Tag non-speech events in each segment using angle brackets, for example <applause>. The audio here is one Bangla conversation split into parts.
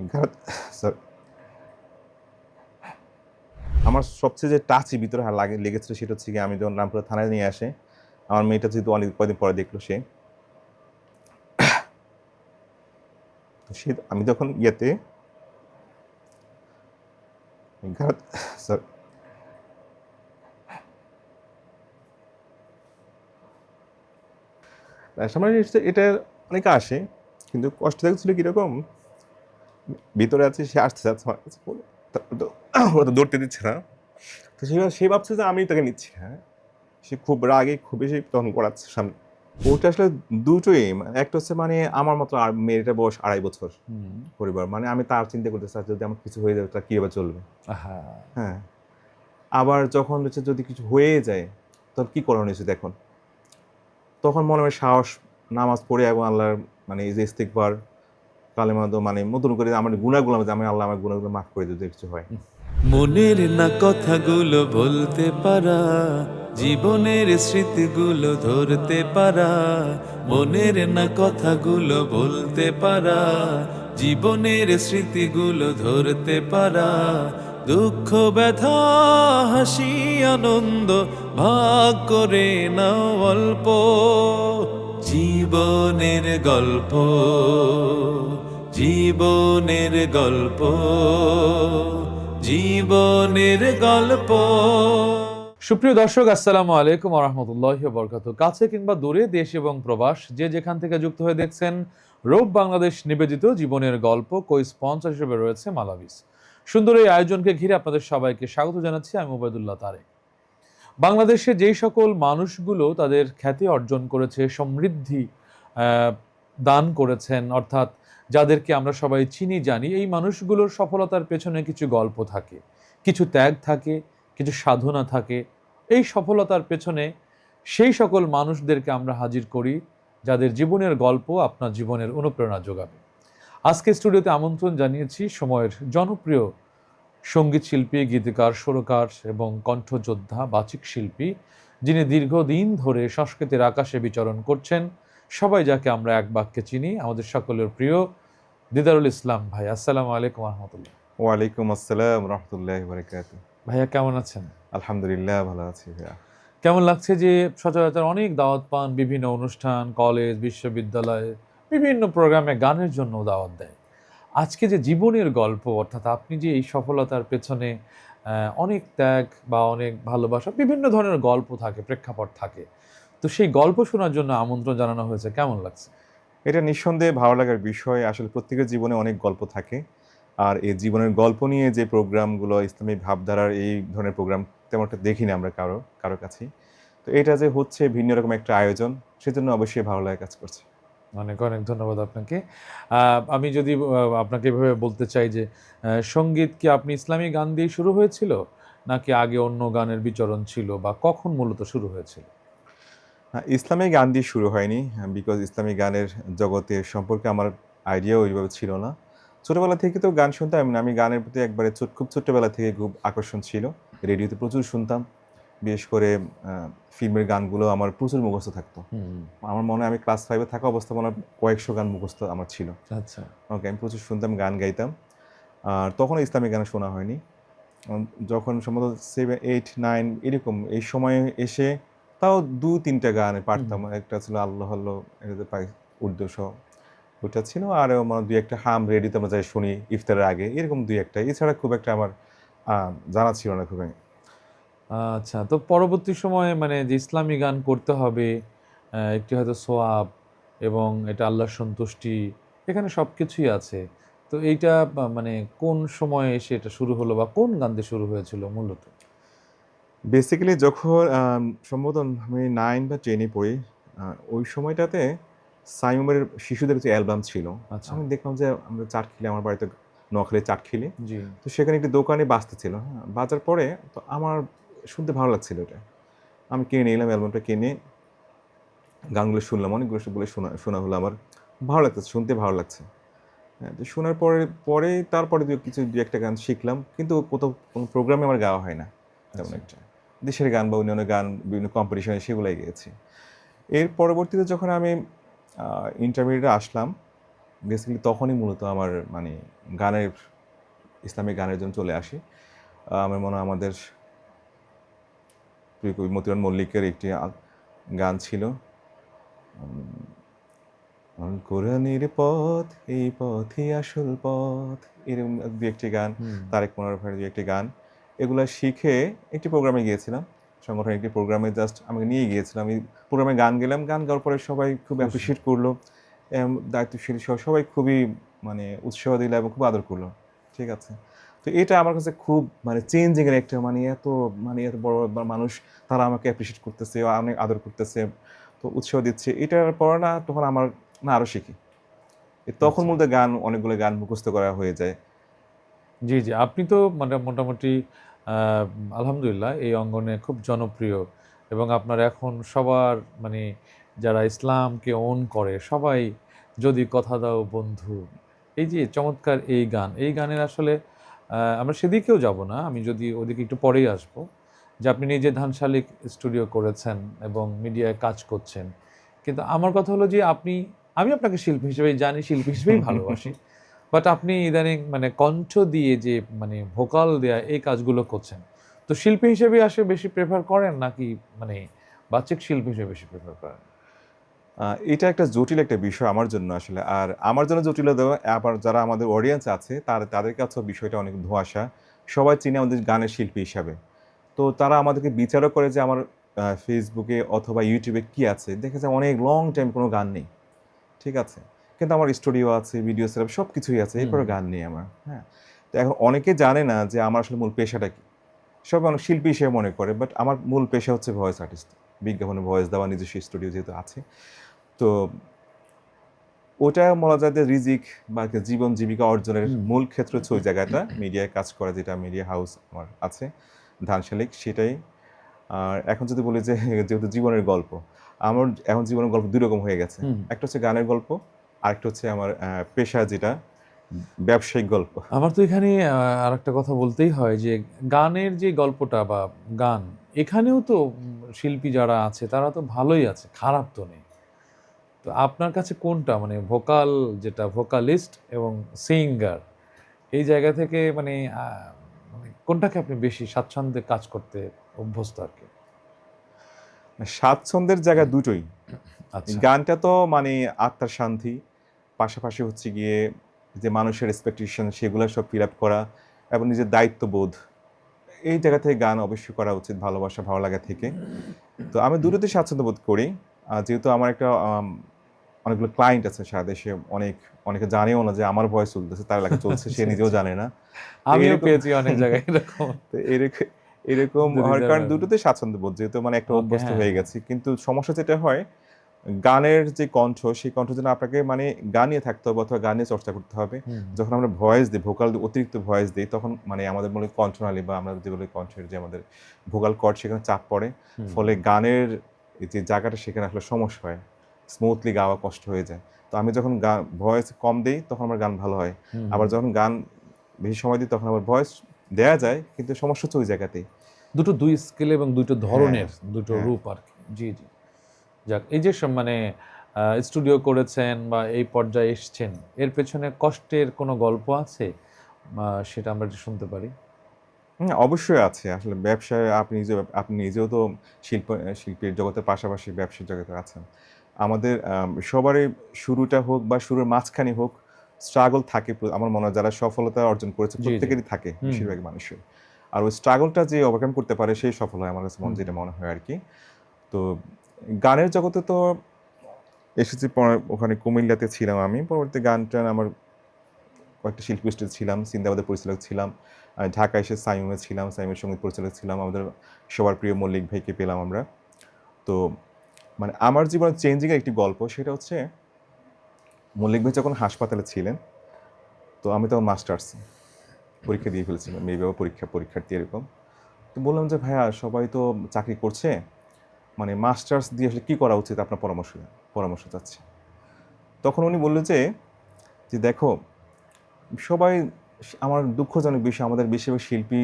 <sighs> আমার সবচেয়ে যে টাচি ভিতরে লাগে, লেগেছিল সেটা হচ্ছে কি আমি যখন রামপুরা থানায় নিয়ে আসে, আমার মেয়েটা যেহেতু অনেক কদিন পরে দেখল সে। আমি যখন ইয়েতে <sighs> সামনে এটা অনেকে আসে, কিন্তু কষ্ট লাগছিল কীরকম ভিতরে আছে সে আসতে চাচ্ছে আমার কাছে তারপর তো ওরা তো দৌড়তে দিচ্ছে না। তো সে সে ভাবছে যে আমি তাকে নিচ্ছি হ্যাঁ। সে খুব রাগে খুব বেশি তখন করাচ্ছে সামনে। ওটা আসলে দুটোই মানে একটা হচ্ছে মানে আমার মতো আর মেয়েটা বয়স আড়াই বছর পরিবার মানে আমি তার চিন্তা করতে চাই যদি আমার কিছু হয়ে যাবে তা কীভাবে চলবে? হ্যাঁ হ্যাঁ। আবার যখন হচ্ছে যদি কিছু হয়ে যায় তখন কী করণীয় উচিত এখন তখন মনে হয় সাহস নামাজ পড়ে এবং আল্লাহর মানে এই যে ইস্তিকবার কালেমাদ মানে নতুন করে আমার গুণাগুলো আমি আল্লাহ আমার গুণাগুলো মাফ করে দিতে, কিছু হয় মনের না কথাগুলো বলতে পারা, জীবনের স্মৃতিগুলো ধরতে পারা, মনের না কথাগুলো বলতে পারা, জীবনের স্মৃতিগুলো ধরতে পারা, দুঃখ, ব্যথা, হাসি, আনন্দ ভাগ করে নাও অল্প, জীবনের গল্প। জীবনের গল্প জীবনের গল্প। সুপ্রিয় দর্শক, আসসালামু আলাইকুম রহমতুল্লাহ বরকাত কাছে কিংবা দূরে, দেশ এবং প্রবাস, যে যেখান থেকে যুক্ত হয়ে দেখছেন রূপ বাংলাদেশ নিবেদিত জীবনের গল্প কই স্পন্সর হিসেবে রয়েছে মালাবিস। সুন্দর এই আয়োজনকে ঘিরে আপনাদের সবাইকে স্বাগত জানাচ্ছি, আমি ওবায়দুল্লাহ তারে বাংলাদেশে যেই সকল মানুষগুলো তাদের খ্যাতি অর্জন করেছে, সমৃদ্ধি দান করেছেন, অর্থাৎ যাদেরকে আমরা সবাই চিনি, জানি, এই মানুষগুলোর সফলতার পেছনে কিছু গল্প থাকে, কিছু ত্যাগ থাকে, কিছু সাধনা থাকে। এই সফলতার পেছনে সেই সকল মানুষদেরকে আমরা হাজির করি, যাদের জীবনের গল্প আপনার জীবনের অনুপ্রেরণা যোগাবে। আজকে স্টুডিওতে আমন্ত্রণ জানিয়েছি সময়ের জনপ্রিয় সংগীত শিল্পী, গীতিকার, সুরকার এবং কণ্ঠযোদ্ধা, বাচিক শিল্পী, যিনি দীর্ঘদিন ধরে সংস্কৃতির আকাশে বিচরণ করছেন। সবাই যাকে আমরা এক বাক্যে চিনি, আমাদের সকলের প্রিয় দিদারুল ইসলাম ভাই আসসালামু আলাইকুম রহমতুল্লাহ ওয়ালাইকুম আসসালাম রহমতুল্লাহ বারকাত ভাইয়া কেমন আছেন? আলহামদুলিল্লাহ ভালো আছি ভাইয়া। কেমন লাগছে যে সচরাচর অনেক দাওয়াত পান বিভিন্ন অনুষ্ঠান কলেজ বিশ্ববিদ্যালয় বিভিন্ন প্রোগ্রামে গানের জন্য দাওয়াত দেয়। আজকে যে জীবনের গল্প অর্থাৎ আপনি যে এই সফলতার পেছনে অনেক ত্যাগ বা অনেক ভালোবাসা বিভিন্ন ধরনের গল্প থাকে প্রেক্ষাপট থাকে। তো সেই গল্প শোনার জন্য আমন্ত্রণ জানানো হয়েছে কেমন লাগছে? এটা নিঃসন্দেহে ভালো লাগার বিষয়। আসলে প্রত্যেকের জীবনে অনেক গল্প থাকে। আর এই জীবনের গল্প নিয়ে যে প্রোগ্রামগুলো ইসলামী ভাবধারার এই ধরনের প্রোগ্রাম তেমন একটা দেখি না আমরা কারও কারও কাছেই। তো এটা যে হচ্ছে ভিন্ন রকম একটা আয়োজন সেজন্য অবশ্যই ভালো লাগে কাজ করছে। অনেক অনেক ধন্যবাদ আপনাকে। আমি যদি আপনাকে এভাবে বলতে চাই যে সংগীত কি আপনি ইসলামী গান দিয়ে শুরু হয়েছিল? নাকি আগে অন্য গানের বিচরণ ছিল বা কখন মূলত শুরু হয়েছিল? হ্যাঁ, ইসলামী গান দিয়ে শুরু হয়নি বিকজ ইসলামী গানের জগতে সম্পর্কে আমার আইডিয়া ওইভাবে ছিল না। ছোটোবেলা থেকে তো গান শুনতাম না আমি গানের প্রতি একবারে ছোট খুব ছোট্টবেলা থেকে খুব আকর্ষণ ছিল। রেডিওতে প্রচুর শুনতাম বিশেষ করে ফিল্মের গানগুলো আমার প্রচুর মুখস্থ থাকতো। আমার মনে হয় আমি ক্লাস ফাইভে থাকা অবস্থা মনে হয় কয়েকশো গান মুখস্থ আমার ছিল। আচ্ছা। ওকে আমি প্রচুর শুনতাম গান গাইতাম। আর তখনও ইসলামী গান শোনা হয়নি। যখন সম্ভবত সেভেন এইট নাইন এরকম এই সময়ে এসে তাও দু তিনটা গান পারতাম। একটা ছিল আল্লাহ আল্লাহ এটা পাই উর্দু সহ ওটা ছিল আর আমার দুই একটা হাম রেডিতে আমরা যাই শুনি ইফতারের আগে এরকম দুই একটা। এছাড়া খুব একটা আমার জানা ছিল না খুব। আচ্ছা তো পরবর্তী সময়ে মানে যে ইসলামী গান করতে হবে একটি হয়তো সোয়াব এবং এটা আল্লাহর সন্তুষ্টি এখানে সব কিছুই আছে। তো এইটা মানে কোন সময়ে এসে এটা শুরু হলো বা কোন গান দিয়ে শুরু হয়েছিল মূলত? বেসিক্যালি যখন সম্ভবত আমি নাইন বা টেনে পড়ি ওই সময়টাতে সাইমের শিশুদের যে অ্যালবাম ছিল। আচ্ছা। আমি দেখলাম যে আমরা চাট খেলে আমার বাড়িতে নোয়াখালী চাট খেলি তো সেখানে একটি দোকানে বাজতে ছিল হ্যাঁ। বাজার পরে তো আমার শুনতে ভালো লাগছিল এটা। আমি কিনে নিলাম অ্যালবামটা কিনে গানগুলো শুনলাম অনেকগুলো বলে শোনা শোনা হলো আমার। ভালো লাগছে শুনতে ভালো লাগছে। হ্যাঁ তো শোনার পরে পরে তারপরে দু কিছু দু একটা গান শিখলাম কিন্তু কোথাও কোনো প্রোগ্রামে আমার গাওয়া হয় না তেমন একটা। দেশের গান বা অন্যান্য গান বিভিন্ন কম্পিটিশনে সেগুলোই গেয়েছি। এর পরবর্তীতে যখন আমি ইন্টারমিডিয়েটে আসলাম বেসিক্যালি তখনই মূলত আমার মানে গানের ইসলামিক গানের জন্য চলে আসি। আমার মনে হয় আমাদের প্রিয় কবি মতিরান মল্লিকের একটি গান ছিল কোরআনের পথ এই পথই আসল পথ। এরকম দু একটি গান তারেক মনোহর ভাইয়ের দু একটি গান। এগুলো শিখে একটি প্রোগ্রামে গিয়েছিলাম। সংগঠনের একটি প্রোগ্রামে জাস্ট আমাকে নিয়ে গিয়েছিলাম। আমি প্রোগ্রামে গান গেলাম গান গাওয়ার পরে সবাই খুব অ্যাপ্রিসিয়েট করল দায়িত্বশীল সহ সবাই খুবই মানে উৎসাহ দিল এবং খুব আদর করল। ঠিক আছে? তো এটা আমার কাছে খুব মানে চেঞ্জিং এর একটা মানে এত মানে এত বড় মানুষ তারা আমাকে অ্যাপ্রিসিয়েট করতেছে অনেক আদর করতেছে তো উৎসাহ দিচ্ছে। এটার পর না তখন আমার না আরও শিখি। তখন মূলত গান অনেকগুলো গান মুখস্থ করা হয়ে যায়। জি জি। আপনি তো মানে মোটামুটি আলহামদুলিল্লাহ এই অঙ্গনে খুব জনপ্রিয়। এবং আপনার এখন সবার মানে যারা ইসলামকে ওন করে সবাই যদি কথা দাও বন্ধু এই যে চমৎকার এই গান এই গানের আসলে আমরা সেদিকেও যাব না আমি যদি ওদিকে একটু পরেই আসব। যে আপনি নিজে ধানশালিক স্টুডিও করেছেন এবং মিডিয়ায় কাজ করছেন। কিন্তু আমার কথা হলো যে আপনি আমি আপনাকে শিল্পী হিসেবেই জানি শিল্পী হিসেবেই <laughs> ভালোবাসি। বাট আপনি ইদানিং মানে কণ্ঠ দিয়ে যে মানে ভোকাল দেয়া এই কাজগুলো করছেন, তো শিল্পী হিসেবে আসে বেশি প্রেফার করেন নাকি মানে বাচ্চিক শিল্পী হিসেবে বেশি প্রেফার করেন? এটা একটা জটিল একটা বিষয় আমার জন্য আসলে। আর আমার জন্য জটিল আবার যারা আমাদের অডিয়েন্স আছে, তার, তাদের কাছেও বিষয়টা অনেক ধোঁয়াশা। সবাই চিনে আমাদের গানের শিল্পী হিসাবে। তো তারা আমাদেরকে বিচারও করে যে আমার ফেসবুকে অথবা ইউটিউবে কি আছে। দেখে যে অনেক লং টাইম কোনো গান নেই। ঠিক আছে? কিন্তু আমার স্টুডিও আছে ভিডিও সেটআপ সব কিছুই আছে এরপরে গান নেই আমার হ্যাঁ। তো এখন অনেকে জানে না যে আমার আসলে মূল পেশাটা কি। সবাই অনেক শিল্পী হিসেবে মনে করে বাট আমার মূল পেশা হচ্ছে ভয়েস আর্টিস্ট বিজ্ঞাপনে ভয়েস দেওয়া নিজস্ব স্টুডিও যেহেতু আছে। তো ওটা বলা যায় যে রিজিক বা জীবন জীবিকা অর্জনের মূল ক্ষেত্র হচ্ছে ওই জায়গাটা মিডিয়ায় কাজ করা যেটা মিডিয়া হাউস আমার আছে ধানশালিক সেটাই। আর এখন যদি বলি যে যেহেতু জীবনের গল্প আমার এখন জীবনের গল্প দুই রকম হয়ে গেছে। একটা হচ্ছে গানের গল্প আরেকটা হচ্ছে আমার পেশা যেটা ব্যবসায়িক গল্প। আমার তো এখানে আর একটা কথা বলতেই হয় যে গানের যে গল্পটা বা গান এখানেও তো শিল্পী যারা আছে তারা তো ভালোই আছে খারাপ তো নেই। তো আপনার কাছে কোনটা? মানে ভোকাল যেটা ভোকালিস্ট এবং সিঙ্গার এই জায়গা থেকে মানে মানে কোনটাকে আপনি বেশি স্বাচ্ছন্দ্যে কাজ করতে অভ্যস্ত আর কি? স্বাচ্ছন্দ্যের জায়গা দুটোই। আচ্ছা। গানটা তো মানে আত্মার শান্তি পাশাপাশি হচ্ছে গিয়ে যে মানুষের এক্সপেকটেশন সেগুলো সব ফিল আপ করা এবং নিজের দায়িত্ববোধ এই জায়গা থেকে গান অবশ্যই করা উচিত ভালোবাসা ভালো লাগা থেকে। তো আমি দুটোতে স্বাচ্ছন্দ্য বোধ করি। যেহেতু আমার একটা অনেকগুলো ক্লায়েন্ট আছে সারা দেশে অনেক অনেকে জানেও না যে আমার ভয়েস চলতেছে তার এলাকা চলছে সে নিজেও জানে না। আমিও পেয়েছি অনেক জায়গায় এরকম। এরকম এরকম হওয়ার কারণ দুটোতে স্বাচ্ছন্দ্য বোধ যেহেতু মানে একটা অভ্যস্ত হ্যাঁ। হয়ে গেছে। কিন্তু সমস্যা যেটা হয় গানের যে কণ্ঠ সেই কণ্ঠ যেন আপনাকে মানে গানিয়ে থাকতে হবে অথবা গানিয়ে চর্চা করতে হবে। যখন আমরা ভয়েস দিই ভোকাল অতিরিক্ত ভয়েস দিই তখন মানে আমাদের মনে কণ্ঠনালী বা আমরা যেগুলো কণ্ঠের যে আমাদের ভোকাল কর্ড সেখানে চাপ পড়ে। ফলে গানের যে জায়গাটা সেখানে আসলে সমস্যা হয়। স্মুথলি গাওয়া কষ্ট হয়ে যায়। তো আমি যখন গান ভয়েস কম দিই তখন আমার গান ভালো হয়। আবার যখন গান বেশি সময় দিই তখন আমার ভয়েস দেয়া যায় কিন্তু সমস্যা হচ্ছে ওই জায়গাতেই। দুটো দুই স্কেল এবং দুটো ধরনের দুটো হ্যাঁ। রূপ আর কি। জি জি। যাক এই যে মানে স্টুডিও করেছেন বা এই পর্যায়ে এসছেন এর পেছনে কষ্টের কোনো গল্প আছে? সেটা আমরা শুনতে পারি। অবশ্যই আছে। আসলে ব্যবসায় আপনি নিজে আপনি নিজেও তো শিল্প শিল্পীর জগতের পাশাপাশি ব্যবসার জগতে আছেন। আমাদের আম, সবারই শুরুটা হোক বা শুরুর মাঝখানে হোক স্ট্রাগল থাকে আমার মনে হয় যারা সফলতা অর্জন করেছে। প্রত্যেকেরই থাকে বেশিরভাগ মানুষের। আর ওই স্ট্রাগলটা যে ওভারকাম করতে পারে সেই সফল হয় আমার কাছে মনে। যেটা মনে হয় আর কি। তো গানের জগতে তো এসেছি ওখানে কুমিল্লাতে ছিলাম আমি। পরবর্তী গান টান আমার কয়েকটা শিল্পী ছিলাম, সিন্দাবাদের পরিচালক ছিলাম ঢাকা এসে সাইমে ছিলাম সাইমের সংগীত পরিচালক ছিলাম, আমাদের সবার প্রিয় মল্লিক ভাইকে পেলাম আমরা। তো মানে আমার জীবনে চেঞ্জিংয়ের একটি গল্প, সেটা হচ্ছে মল্লিক ভাই যখন হাসপাতালে ছিলেন, তো আমি তখন মাস্টার্স পরীক্ষা দিয়ে ফেলেছিলাম মেয়ে বাবা পরীক্ষা, পরীক্ষার্থী এরকম। তো বললাম যে, ভাইয়া, সবাই তো চাকরি করছে মানে মাস্টার্স দিয়ে আসলে কী করা উচিত আপনার পরামর্শ পরামর্শ চাচ্ছে। তখন উনি বললেন যে যে দেখো সবাই আমার দুঃখজনক বিষয় আমাদের বেশিরভাগ শিল্পী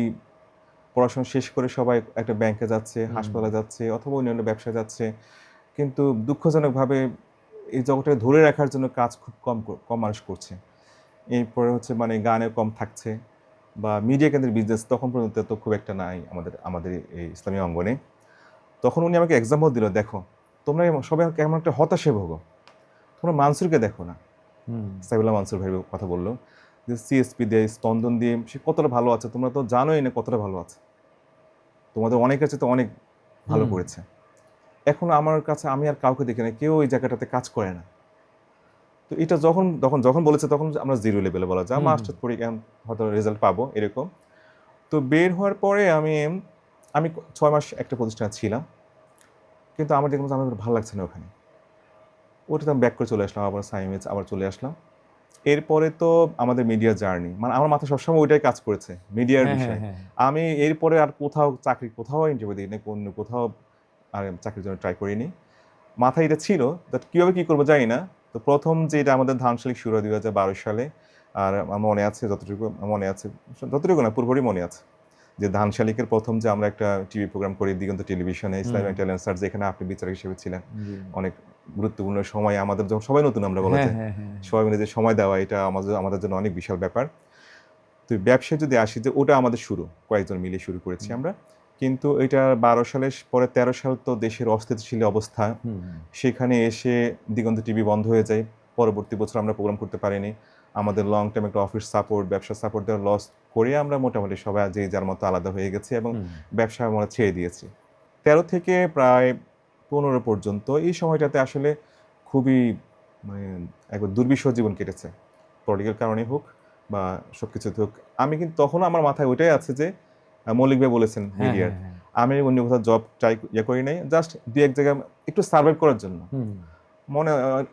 পড়াশোনা শেষ করে সবাই একটা ব্যাংকে যাচ্ছে। হাসপাতালে যাচ্ছে অথবা অন্যান্য ব্যবসায় যাচ্ছে। কিন্তু দুঃখজনকভাবে এই জগৎটাকে ধরে রাখার জন্য কাজ খুব কম কম মানুষ করছে। এরপরে হচ্ছে মানে গানে কম থাকছে বা মিডিয়া কেন্দ্রের বিজনেস তখন পর্যন্ত তো খুব একটা নাই আমাদের আমাদের এই ইসলামী অঙ্গনে। তখন উনি আমাকে এক্সাম্পল দিল দেখো তোমরা সবাই কেমন একটা হতাশে ভোগো। তোমরা মানসুরকে দেখো না। হুম। সাইবুল্লাহ মানসুর ভাই কথা বলল যে সিএসপি দিয়ে স্পন্দন দিয়ে সে কতটা ভালো আছে? তোমরা তো জানোই না কতটা ভালো আছে। তোমাদের অনেক কাছে তো অনেক ভালো করেছে। এখন আমার কাছে আমি আর কাউকে দেখি না কেউ ওই জায়গাটাতে কাজ করে না। তো এটা যখন যখন যখন বলেছে তখন আমরা জিরো লেভেলে বলা যায়। মাস্টার পড়ি কেমন হয়তো রেজাল্ট পাবো এরকম। তো বের হওয়ার পরে আমি আমি ছয় মাস একটা প্রতিষ্ঠানে ছিলাম কিন্তু আমার দেখলাম আমার ভালো লাগছে না ওখানে। ওটাতে আমি ব্যাক করে চলে আসলাম আবার সাইমেজ আবার চলে আসলাম। এরপরে তো আমাদের মিডিয়া জার্নি মানে আমার মাথা সবসময় ওইটাই কাজ করেছে মিডিয়ার হ্যাঁ, বিষয়ে। হ্যাঁ, হ্যাঁ। আমি এরপরে আর কোথাও চাকরি কোথাও ইন্টারভিউ দিই না কোন কোথাও আর চাকরির জন্য ট্রাই করিনি। মাথায় এটা ছিল বাট কীভাবে কী করব জানি না। তো প্রথম যে এটা আমাদের ধানশালিক শুরু হয় দুই হাজার বারো সালে আর আমার মনে আছে যতটুকু মনে আছে যতটুকু না পুরোপুরি মনে আছে। যে ধানশালিকের প্রথম যে আমরা একটা টিভি প্রোগ্রাম করি দিগন্ত টেলিভিশনে ইসলামিক ট্যালেন্ট স্যার যেখানে আপনি বিচারক হিসেবে ছিলেন। অনেক গুরুত্বপূর্ণ সময় আমাদের যখন সবাই নতুন আমরা বলা হ্যাঁ, যায়। হ্যাঁ, হ্যাঁ। সবাই মিলে যে সময় দেওয়া এটা আমাদের আমাদের জন্য অনেক বিশাল ব্যাপার। তো ব্যবসায় যদি আসি যে ওটা আমাদের শুরু কয়েকজন মিলে শুরু করেছি আমরা। কিন্তু এটা বারো সালের পরে তেরো সাল তো দেশের অস্থিতিশীল অবস্থা। সেখানে এসে দিগন্ত টিভি বন্ধ হয়ে যায়। পরবর্তী বছর আমরা প্রোগ্রাম করতে পারিনি। আমাদের লং টাইম একটা অফিস সাপোর্ট ব্যবসা সাপোর্ট দেওয়ার লস করে আমরা মোটামুটি সবাই যে যার মতো আলাদা হয়ে গেছি এবং ব্যবসা আমরা ছেড়ে দিয়েছি। তেরো থেকে প্রায় পনেরো পর্যন্ত এই সময়টাতে আসলে খুবই মানে একবার দুর্বিষহ জীবন কেটেছে। পলিটিক্যাল কারণে হোক বা সব কিছুতে হোক। আমি কিন্তু তখন আমার মাথায় ওইটাই আছে যে মৌলিক ভাই বলেছেন হ্যাঁ, মিডিয়ার হ্যাঁ, হ্যাঁ। আমি অন্য কোথাও জব ট্রাই ইয়ে করি নাই জাস্ট দু এক জায়গায় একটু সার্ভাইভ করার জন্য। মনে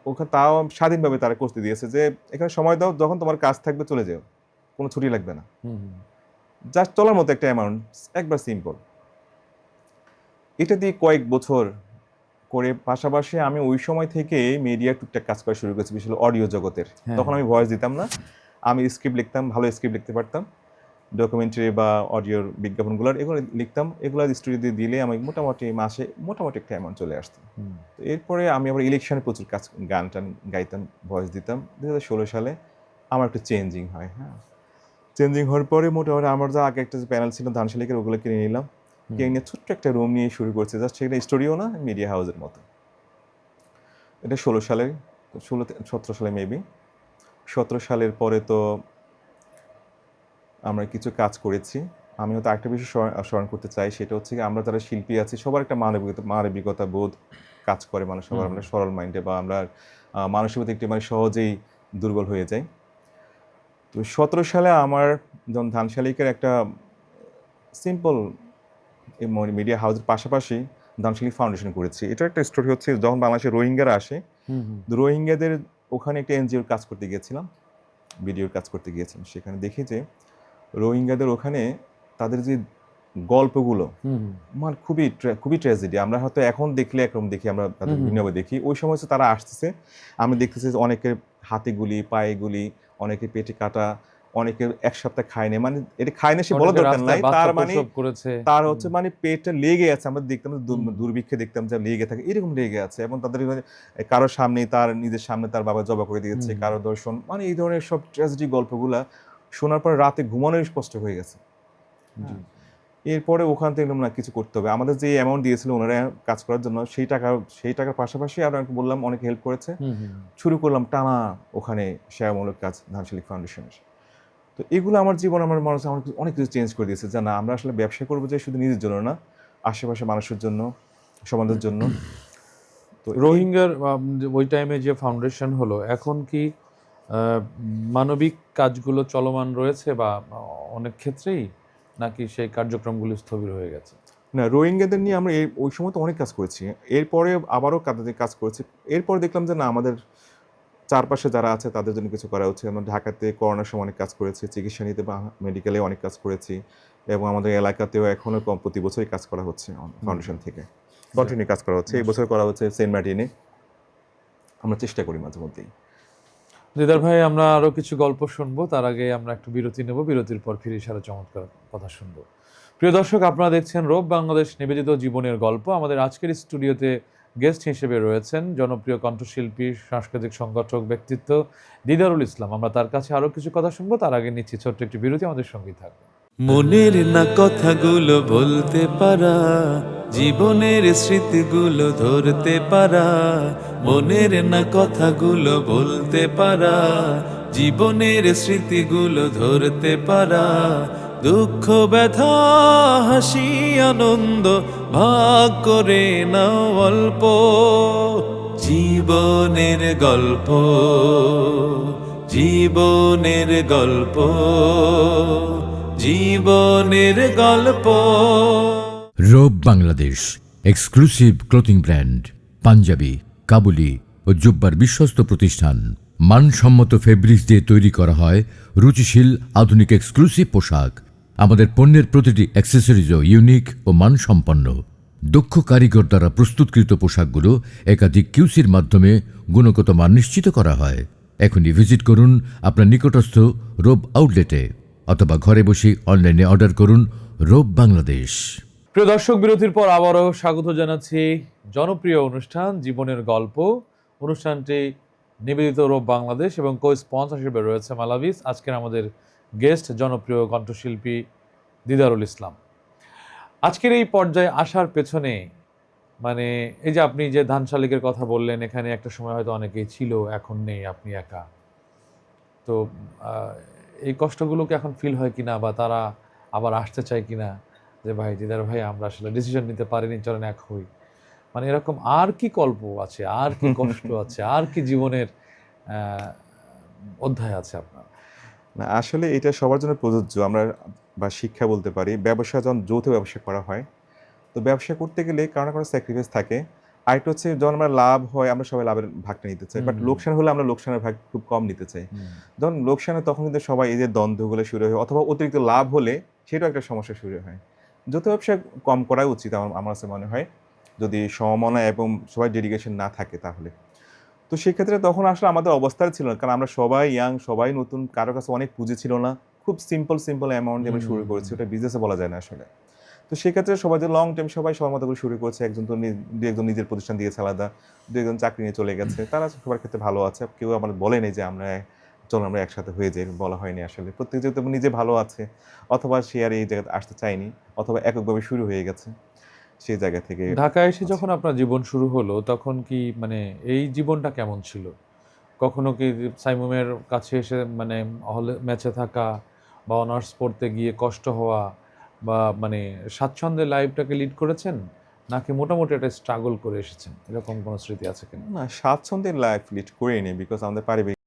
ওখানে তাও স্বাধীনভাবে তারা করতে দিয়েছে যে এখানে সময় দাও যখন তোমার কাজ থাকবে চলে যাও। কোনো ছুটি লাগবে না। জাস্ট চলার মতো একটা অ্যামাউন্ট একবার সিম্পল এটা দিয়ে কয়েক বছর করে পাশাপাশি আমি ওই সময় থেকে মিডিয়া টুকটাক কাজ করা শুরু করেছি বিশেষ অডিও জগতের। হ্যাঁ। তখন আমি ভয়েস দিতাম না আমি স্ক্রিপ্ট লিখতাম ভালো স্ক্রিপ্ট লিখতে পারতাম। ডকুমেন্টারি বা অডিওর বিজ্ঞাপনগুলোর এগুলো লিখতাম এগুলো স্টুডিওতে দিলে আমি মোটামুটি মাসে মোটামুটি একটা অ্যামাউন্ট চলে আসতো। তো এরপরে আমি আবার ইলেকশনে প্রচুর কাজ গান টান গাইতাম ভয়েস দিতাম। দু হাজার ষোলো সালে আমার একটু চেঞ্জিং হয় হ্যাঁ। চেঞ্জিং হওয়ার পরে মোটামুটি আমার যা আগে একটা যে প্যানেল ছিল ধানশালিকের ওগুলো কিনে নিলাম। কিনে নিয়ে ছোট্ট একটা রুম নিয়ে শুরু করছে। জাস্ট সেটা স্টুডিও না মিডিয়া হাউসের মতো। এটা ষোলো সালে ষোলো সতেরো সালে মেবি সতেরো সালের পরে তো আমরা কিছু কাজ করেছি। আমিও তো একটা বিষয় স্মরণ- করতে চাই সেটা হচ্ছে কি আমরা যারা শিল্পী আছি সবার একটা মানবিকতা মানবিকতা বোধ কাজ করে মানুষ সবার আমরা সরল মাইন্ডে বা আমরা মানুষের প্রতি একটি মানে সহজেই দুর্বল হয়ে যাই। তো সতেরো সালে আমার যখন ধানশালিকের একটা সিম্পল মিডিয়া হাউসের পাশাপাশি ধানশালিক ফাউন্ডেশন করেছি। এটা একটা স্টোরি হচ্ছে যখন বাংলাদেশে রোহিঙ্গারা আসে। রোহিঙ্গাদের ওখানে একটা এনজিওর কাজ করতে গিয়েছিলাম ভিডিওর কাজ করতে গিয়েছিলাম। সেখানে দেখি যে রোহিঙ্গাদের ওখানে তাদের যে গল্পগুলো। মানে খুবই খুবই ট্র্যাজেডি আমরা হয়তো এখন দেখলে একরকম দেখি আমরা তাদের। ভিন্নভাবে দেখি। ওই সময় হচ্ছে তারা আসতেছে আমি দেখতেছি অনেকের হাতে গুলি পায়ে গুলি অনেকের পেটে কাটা অনেকে এক সপ্তাহ খায় না মানে এটা খায় না সে বলা দরকার নাই। তার মানে তার হচ্ছে মানে পেটটা লেগে আছে। আমরা দেখতাম। দুর্ভিক্ষে দেখতাম যে লেগে থাকে এরকম লেগে আছে। এবং তাদের মানে কারোর সামনে তার নিজের সামনে তার বাবা জবা করে দিয়েছে কারও দর্শন মানে এই ধরনের সব ট্র্যাজেডি গল্পগুলা শোনার পর রাতে ঘুমানোই স্পষ্ট হয়ে গেছে। এরপরে ওখান থেকে না কিছু করতে হবে। আমাদের যে অ্যামাউন্ট দিয়েছিল ওনারা কাজ করার জন্য সেই টাকা সেই টাকার পাশাপাশি আরও বললাম অনেক হেল্প করেছে। শুরু করলাম টানা ওখানে সেবামূলক কাজ ধানশালিক ফাউন্ডেশনের তো এগুলো আমার জীবন আমার মানুষ আমার অনেক কিছু চেঞ্জ করে দিয়েছে যে না আমরা আসলে ব্যবসা করব যে শুধু নিজের জন্য না আশেপাশে মানুষের জন্য সমাজের জন্য। তো রোহিঙ্গার ওই টাইমে যে ফাউন্ডেশন হলো এখন কি মানবিক কাজগুলো চলমান রয়েছে বা অনেক ক্ষেত্রেই নাকি সেই কার্যক্রমগুলো স্থবির হয়ে গেছে? না রোহিঙ্গাদের নিয়ে আমরা এই ওই সময় তো অনেক কাজ করেছি। এরপরে আবারও কাদের কাজ করেছি। এরপরে দেখলাম যে না আমাদের চারপাশে যারা আছে তাদের জন্য কিছু করা উচিত আমরা ঢাকাতে করোনার সময় অনেক কাজ করেছি চিকিৎসা নিতে বা মেডিকেলে অনেক কাজ করেছি এবং আমাদের এলাকাতেও এখনও কম প্রতি বছরই কাজ করা হচ্ছে ফাউন্ডেশন থেকে। কন্টিনিউ কাজ করা হচ্ছে। এই বছর করা হচ্ছে সেন্ট মার্টিনে আমরা চেষ্টা করি মাঝে মধ্যেই দিদার ভাই, আমরা আরও কিছু গল্প শুনব। তার আগে আমরা একটু বিরতি নেব। বিরতির পর ফিরে সারা চমৎকার কথা শুনব। প্রিয় দর্শক, আপনারা দেখছেন রোব বাংলাদেশ নিবেদিত জীবনের গল্প। আমাদের আজকের স্টুডিওতে গেস্ট হিসেবে রয়েছেন জনপ্রিয় কণ্ঠশিল্পী, সাংস্কৃতিক সংগঠক, ব্যক্তিত্ব দিদারুল ইসলাম। আমরা তার কাছে আরও কিছু কথা শুনব। তার আগে নিচ্ছি ছোট্ট একটি বিরতি। আমাদের সঙ্গেই থাকবে মনের না কথাগুলো বলতে পারা, জীবনের স্মৃতিগুলো ধরতে পারা, মনের না কথাগুলো বলতে পারা, জীবনের স্মৃতিগুলো ধরতে পারা, দুঃখ, ব্যথা, হাসি, আনন্দ ভাগ করে নাও অল্প জীবনের গল্প জীবনের গল্প। জীবনের গল্প। রোব Bangladesh exclusive clothing brand panjabi, কাবুলি ও জুব্বার বিশ্বস্ত প্রতিষ্ঠান। মানসম্মত ফেব্রিক্স দিয়ে তৈরি করা হয় রুচিশীল আধুনিক এক্সক্লুসিভ পোশাক। আমাদের পণ্যের প্রতিটি অ্যাক্সেসরিজও ইউনিক ও মানসম্পন্ন। দক্ষ কারিগর দ্বারা প্রস্তুতকৃত পোশাকগুলো একাধিক কিউসির মাধ্যমে গুণগত মান নিশ্চিত করা হয়। এখনই ভিজিট করুন আপনার নিকটস্থ রোব আউটলেটে অথবা ঘরে বসে অনলাইনে অর্ডার করুন রোব বাংলাদেশ। প্রিয় দর্শক বিরতির পর আবারও স্বাগত জানাচ্ছি জনপ্রিয় অনুষ্ঠান, জীবনের গল্প। অনুষ্ঠানটি নিবেদিত রূপ বাংলাদেশ এবং কো স্পন্সর হিসেবে রয়েছে মালাভিস আজকের আমাদের গেস্ট জনপ্রিয় কণ্ঠশিল্পী দিদারুল ইসলাম। আজকের এই পর্যায়ে আসার পেছনে মানে এই যে আপনি যে ধান শালিকের কথা বললেন, এখানে একটা সময় হয়তো অনেকেই ছিল, এখন নেই, আপনি একা। তো এই কষ্টগুলোকে এখন ফিল হয় কিনা বা তারা আবার আসতে চায় কিনা? যে ভাই দিদার ভাই আমরা আসলে ডিসিশন নিতে পারিনি চলেন এক হই। মানে এরকম আর কি গল্প আছে আর কি <laughs> কষ্ট আছে আর কি জীবনের অধ্যায় আছে আপনার? না আসলে এটা সবার জন্য প্রযোজ্য। আমরা বা শিক্ষা বলতে পারি ব্যবসা যখন যৌথ ব্যবসা করা হয় তো ব্যবসা করতে গেলে কারও না কারও স্যাক্রিফাইস থাকে। আরেকটা হচ্ছে যখন আমরা লাভ হয় আমরা সবাই লাভের ভাগটা নিতে চাই। বাট লোকসান হলে আমরা লোকসানের ভাগ খুব কম নিতে চাই। যখন লোকসানে তখন কিন্তু সবাই এই যে দ্বন্দ্বগুলো শুরু হয় অথবা অতিরিক্ত লাভ হলে সেটাও একটা সমস্যা শুরু হয়। যত ব্যবসা কম করাই উচিত আমার আমার কাছে মনে হয়। যদি সমমনা এবং সবাই ডেডিকেশন না থাকে তাহলে। তো সেক্ষেত্রে তখন আসলে আমাদের অবস্থার ছিল না কারণ আমরা সবাই ইয়াং সবাই নতুন কারও কাছে অনেক পুঁজি ছিল না। খুব সিম্পল সিম্পল অ্যামাউন্ট দিয়ে আমরা শুরু করেছি ওটা বিজনেসে বলা যায় না আসলে। তো সেক্ষেত্রে সবাই যে লং টাইম সবাই সবার মতো করে শুরু করেছে। একজন তো দু একজন নিজের প্রতিষ্ঠান দিয়েছে আলাদা দু একজন চাকরি নিয়ে চলে গেছে। তারা সবার ক্ষেত্রে ভালো আছে। কেউ আমাদের বলেনি যে আমরা চলো আমরা একসাথে হয়ে যাই বলা হয়নি আসলে। প্রত্যেক যেহেতু নিজে ভালো আছে। অথবা সে আর এই জায়গাতে আসতে চায়নি অথবা এককভাবে শুরু হয়ে গেছে সেই জায়গা থেকে। ঢাকায় এসে যখন আপনার জীবন শুরু হলো তখন কি মানে এই জীবনটা কেমন ছিল? কখনো কি সাইমুমের কাছে এসে মানে হলে ম্যাচে থাকা বা অনার্স পড়তে গিয়ে কষ্ট হওয়া বা মানে স্বাচ্ছন্দ্যে লাইফটাকে লিড করেছেন, নাকি মোটামুটি একটা স্ট্রাগল করে এসেছেন? এরকম কোনো স্মৃতি আছে কিনা? না স্বাচ্ছন্দ্যের লাইফ লিড করিনি বিকজ আমাদের পারিবারিক